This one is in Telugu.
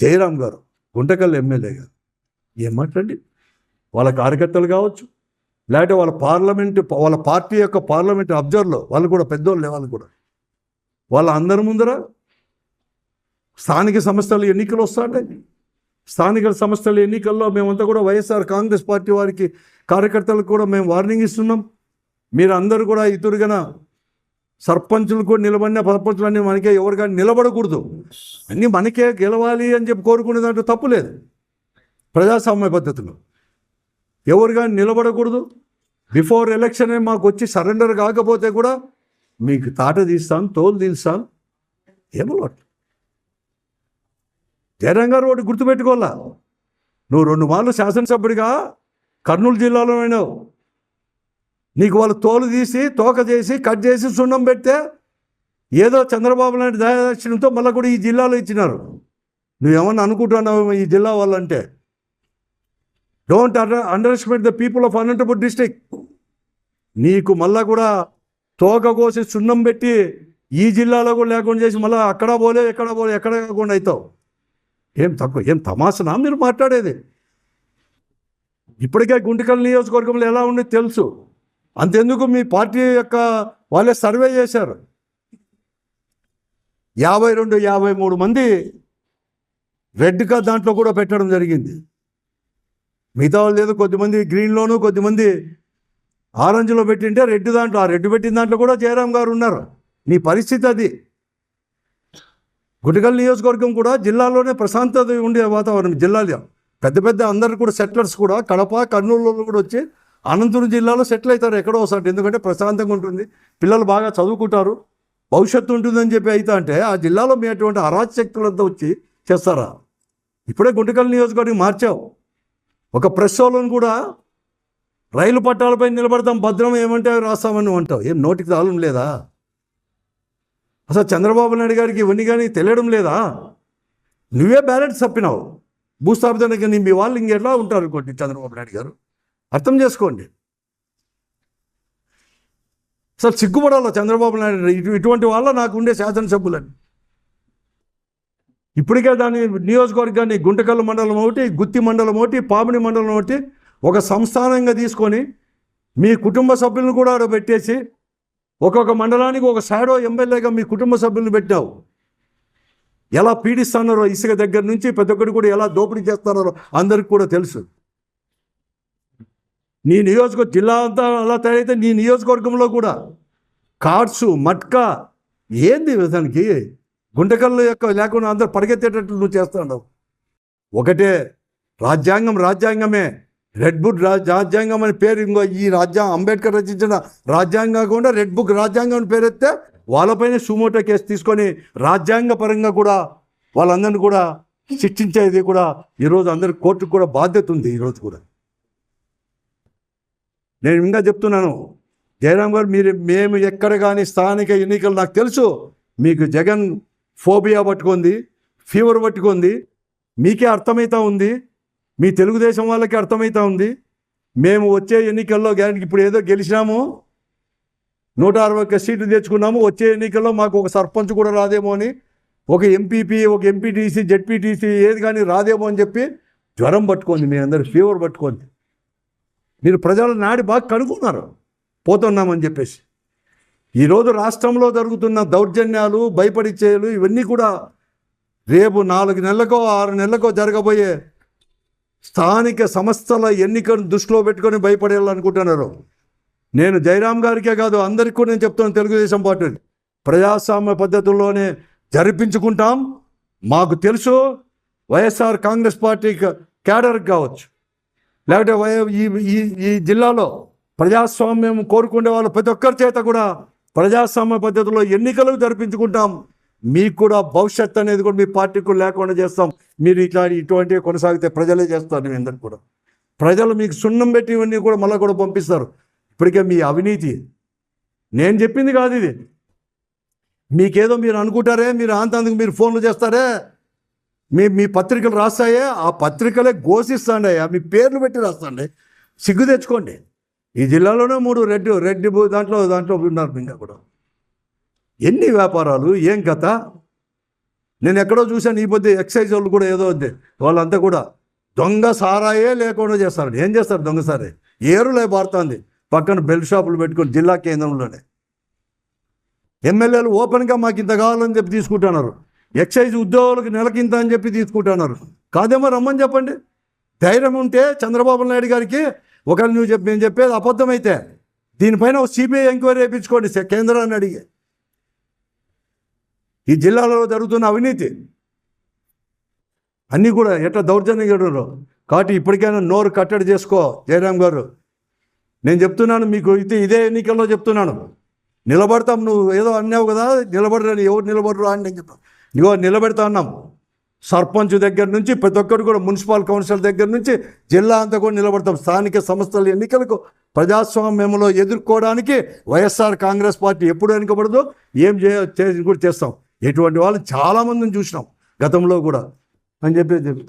జయరాం గారు గుంటకల్ ఎమ్మెల్యే గారు. ఏం మాట్లాడి? వాళ్ళ కార్యకర్తలు కావచ్చు లేకపోతే వాళ్ళ పార్లమెంట్ వాళ్ళ పార్టీ యొక్క పార్లమెంట్ అబ్జర్వర్లో వాళ్ళు కూడా పెద్దోళ్ళు వాళ్ళు కూడా. వాళ్ళ అందరి ముందర స్థానిక సంస్థలు ఎన్నికలు వస్తాయి స్థానిక సంస్థల ఎన్నికల్లో మేమంతా కూడా వైఎస్ఆర్ కాంగ్రెస్ పార్టీ వారికి కార్యకర్తలకు కూడా మేము వార్నింగ్ ఇస్తున్నాం. మీరు అందరూ కూడా ఇతురుగన సర్పంచులు కూడా నిలబడిన సర్పంచులు అన్నీ మనకే ఎవరు కానీ నిలబడకూడదు. అన్నీ మనకే గెలవాలి అని చెప్పి కోరుకునే దాంట్లో తప్పు లేదు. ప్రజాస్వామ్య పద్ధతిలో. ఎవరు కానీ నిలబడకూడదు. బిఫోర్ ఎలక్షన్ మాకు వచ్చి సరెండర్ కాకపోతే కూడా మీకు తాట తీస్తాను తోలు తీస్తాను ఏమో జయరాం ఒకటి గుర్తుపెట్టుకోవాలా? నువ్వు రెండు మార్లు శాసనసభ్యుడిగా కర్నూలు జిల్లాలో అయినావు. నీకు వాళ్ళు తోలు తీసి తోక చేసి కట్ చేసి సున్నం పెడితే ఏదో చంద్రబాబు నాయుడు దయాదక్షిణంతో మళ్ళీ కూడా ఈ జిల్లాలో ఇచ్చినారు. నువ్వేమన్నా అనుకుంటున్నావు ఈ జిల్లా వాళ్ళంటే? Don't under underestimate the people of Anantapur district నీకు మళ్ళా కూడా తోక కోసి సున్నం పెట్టి ఈ జిల్లాలో కూడా లేకుండా చేసి మళ్ళీ అక్కడ పోలే ఎక్కడ పోలే ఎక్కడ కాకుండా అవుతావు ఏం తక్కువ ఏం తమాసనా మీరు మాట్లాడేది? ఇప్పటికే గుంటకల్ నియోజకవర్గంలో ఎలా ఉంది తెలుసు. అంతెందుకు మీ పార్టీ యొక్క వాళ్ళే సర్వే చేశారు. యాభై రెండు యాభై మూడు మంది రెడ్ కా దాంట్లో కూడా పెట్టడం జరిగింది. మిగతా వాళ్ళు లేదు కొద్దిమంది గ్రీన్లోను కొద్దిమంది ఆరెంజ్లో పెట్టింటే రెడ్ దాంట్లో ఆ రెడ్ పెట్టిన దాంట్లో కూడా జయరాం గారు ఉన్నారు. నీ పరిస్థితి అది. గుటికల్ నియోజకవర్గం కూడా జిల్లాలోనే ప్రశాంతత ఉండే వాతావరణం జిల్లాలో. పెద్ద పెద్ద అందరు కూడా సెటిలర్స్ కూడా కడప కర్నూలులో కూడా వచ్చి అనంతపురం జిల్లాలో సెటిల్ అవుతారు ఎక్కడో ఒకసారి ఎందుకంటే ప్రశాంతంగా ఉంటుంది. పిల్లలు బాగా చదువుకుంటారు. భవిష్యత్తు ఉంటుందని చెప్పి అయితే అంటే ఆ జిల్లాలో మీ అటువంటి అరాచకులంతా వచ్చి చేస్తారా? ఇప్పుడే గుంటకల్ నియోజకవర్గం మార్చావు. ఒక ప్రెస్ వాళ్ళని కూడా రైలు పట్టాలపై నిలబడతాం భద్రం ఏమంటే రాస్తామని అంటావు. ఏం నోటికి తాళం లేదా? అసలు చంద్రబాబు నాయుడు గారికి ఇవన్నీ కానీ తెలియడం లేదా? నువ్వే బ్యాలెన్స్ తప్పినావు. భూస్థాపితానికి నీ మీ వాళ్ళు ఇంకెట్లా ఉంటారు అనుకోండి చంద్రబాబు నాయుడు గారు? అర్థం చేసుకోండి. అసలు సిగ్గుపడాలి చంద్రబాబు నాయుడు? ఇటువంటి వాళ్ళ నాకు ఉండే శాసనసభ్యులని. ఇప్పటికే దాని నియోజకవర్గాన్ని గుంటకల్లు మండలం ఒకటి గుత్తి మండలం ఒకటి పామిడి మండలం ఒకటి ఒక సంస్థానంగా తీసుకొని మీ కుటుంబ సభ్యులను కూడా ఆడ పెట్టేసి ఒక్కొక్క మండలానికి ఒక షాడో ఎమ్మెల్యేగా మీ కుటుంబ సభ్యులను పెట్టావు ఎలా పీడిస్తున్నారో ఇసుక దగ్గర నుంచి ప్రతి ఒక్కటి కూడా ఎలా దోపిడీ చేస్తున్నారో అందరికి కూడా తెలుసు. నీ నియోజక జిల్లా అంతా అలా తయారైతే నీ నియోజకవర్గంలో కూడా కార్డ్స్ మట్కా ఏంది దానికి గుంటకల్లు యొక్క లేకుండా అందరు పరిగెత్తేటట్లు నువ్వు చేస్తున్నావు ఒకటే రాజ్యాంగం రాజ్యాంగమే. రెడ్ బుక్ రాజ్యాంగం అని పేరు ఇంకో ఈ రాజ్యాంగం అంబేద్కర్ రచించిన రాజ్యాంగం కాకుండా రెడ్ బుక్ రాజ్యాంగం అని పేరు ఎత్తే వాళ్ళపైన సుమోటో కేసు తీసుకొని రాజ్యాంగ పరంగా కూడా వాళ్ళందరినీ కూడా శిక్షించేది కూడా ఈరోజు అందరి కోర్టుకు కూడా బాధ్యత ఉంది ఈరోజు కూడా. నేను ఇంకా చెప్తున్నాను జయరాం గారు మీరు మేము ఎక్కడ కానీ స్థానిక ఎన్నికలు నాకు తెలుసు మీకు జగన్ ఫోబియా పట్టుకుంది ఫీవర్ పట్టుకుంది మీకే అర్థమవుతా ఉంది మీ తెలుగుదేశం వాళ్ళకి అర్థమవుతా ఉంది మేము వచ్చే ఎన్నికల్లో గ్యారెంటీ ఇప్పుడు ఏదో గెలిచినాము నూట అరవై ఒక్క సీట్లు తెచ్చుకున్నాము వచ్చే ఎన్నికల్లో మాకు ఒక సర్పంచ్ కూడా రాదేమో అని ఒక ఎంపీపీ ఒక ఎంపీటీసీ జెడ్పీటీసీ ఏది కానీ రాదేమో అని చెప్పి జ్వరం పట్టుకోండి మీ అందరు ఫీవర్ పట్టుకోండి మీరు ప్రజల నాడి బాగా కనుక్కున్నారు పోతున్నామని చెప్పేసి. ఈరోజు రాష్ట్రంలో జరుగుతున్న దౌర్జన్యాలు భయపడిచ్చేలు ఇవన్నీ కూడా రేపు నాలుగు నెలలకో ఆరు నెలలకో జరగబోయే స్థానిక సంస్థల ఎన్నికను దృష్టిలో పెట్టుకొని భయపడేయాలనుకుంటున్నారు. నేను జయరాం గారికే కాదు అందరికీ కూడా నేను చెప్తాను తెలుగుదేశం పార్టీ. ప్రజాస్వామ్య పద్ధతుల్లోనే జరిపించుకుంటాం. మాకు తెలుసు వైఎస్ఆర్ కాంగ్రెస్ పార్టీ క్యాడర్కి కావచ్చు. లేకపోతే ఈ ఈ ఈ జిల్లాలో ప్రజాస్వామ్యం కోరుకునే వాళ్ళు ప్రతి ఒక్కరి చేత కూడా ప్రజాస్వామ్య పద్ధతిలో ఎన్నికలు జరిపించుకుంటాం. మీకు కూడా భవిష్యత్ అనేది కూడా మీ పార్టీకి లేకుండా చేస్తాం. మీరు ఇట్లా ఇటువంటివి కొనసాగితే ప్రజలే చేస్తారు మీ అందరికి కూడా. ప్రజలు మీకు సున్నం పెట్టి ఇవన్నీ కూడా మళ్ళీ కూడా పంపిస్తారు. ఇప్పటికే మీ అవినీతి. నేను చెప్పింది కాదు ఇది. మీకేదో మీరు అనుకుంటారే మీరు ఆంతందుకు మీరు ఫోన్లు చేస్తారే మీ మీ పత్రికలు రాస్తాయే ఆ పత్రికలే ఘోషిస్తాండయ్యా. మీ పేర్లు పెట్టి రాస్తాండి. సిగ్గు తెచ్చుకోండి. ఈ జిల్లాలోనే మూడు రెడ్ రెడ్ దాంట్లో దాంట్లో ఉన్నారు ఇంకా కూడా. ఎన్ని వ్యాపారాలు ఏం కథ? నేను ఎక్కడో చూశాను ఈ పొద్దు ఎక్సైజ్ వాళ్ళు కూడా ఏదో ఉంది వాళ్ళంతా కూడా దొంగ సారాయే లేకుండా చేస్తారు. ఏం చేస్తారు దొంగ సారే? ఏరులే పారుతుంది. పక్కన బెల్ట్ షాపులు పెట్టుకొని జిల్లా కేంద్రంలోనే. ఎమ్మెల్యేలు ఓపెన్గా మాకు ఇంత కావాలని చెప్పి తీసుకుంటున్నారు. ఎక్సైజ్ ఉద్యోగులకు నెలకింత అని చెప్పి తీసుకుంటున్నారు. కాదేమో రమ్మని చెప్పండి. ధైర్యం ఉంటే చంద్రబాబు నాయుడు గారికి ఒకవేళ నువ్వు చెప్పి నేను చెప్పేది అబద్ధమైతే దీనిపైన ఒక సిబిఐ ఎంక్వైరీ వేయించుకోండి కేంద్రాన్ని అడిగి. ఈ జిల్లాలో జరుగుతున్న అవినీతి. అన్నీ కూడా ఎట్లా దౌర్జన్యగడరు కాబట్టి ఇప్పటికైనా నోరు కట్టడి చేసుకో జయరాం గారు. నేను చెప్తున్నాను మీకు ఇది ఇదే ఎన్నికల్లో చెప్తున్నాను. నిలబడతాం నువ్వు ఏదో అన్నావు కదా నిలబడరని ఎవరు నిలబడరు అని నేను చెప్పాను ఇగో నిలబెడతా ఉన్నాం. సర్పంచ్ దగ్గర నుంచి ప్రతి ఒక్కరు కూడా మున్సిపల్ కౌన్సిల్ దగ్గర నుంచి జిల్లా అంతా కూడా నిలబడతాం. స్థానిక సంస్థల ఎన్నికలకు ప్రజాస్వామ్యంలో ఎదుర్కోవడానికి వైఎస్ఆర్ కాంగ్రెస్ పార్టీ ఎప్పుడు వెనుకబడదో ఏం చే కూడా చేస్తాం. ఎటువంటి వాళ్ళు చాలామందిని చూసినాం గతంలో కూడా. అని చెప్పి చెప్పి